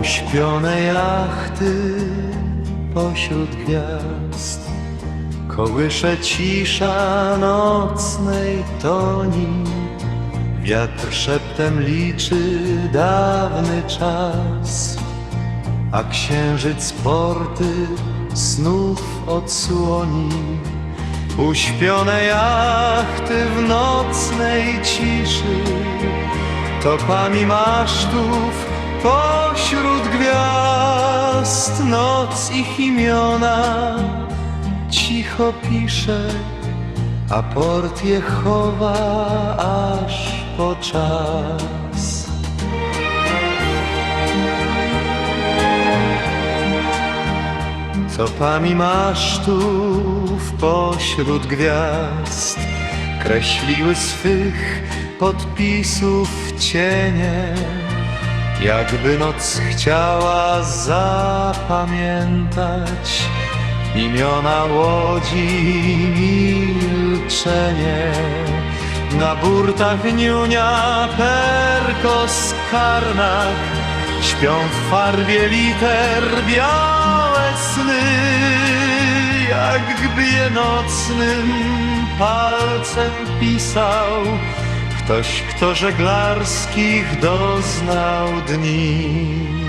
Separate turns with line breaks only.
Uśpione jachty pośród gwiazd. Kołysze cisza nocnej toni. Wiatr szeptem liczy dawny czas. A księżyc porty snów odsłoni Uśpione jachty w nocnej ciszy. Topami masztów pośród gwiazd Noc ich imiona cicho pisze A port je chowa aż po czas Topami masztów pośród gwiazd Kreśliły swych podpisów cienie. Jakby noc chciała zapamiętać Imiona łodzi milczenie. Na burtach niunia perkos karnak Śpią w farbie liter białe sny Jakby je nocnym palcem pisał Ktoś, kto żeglarskich doznał dni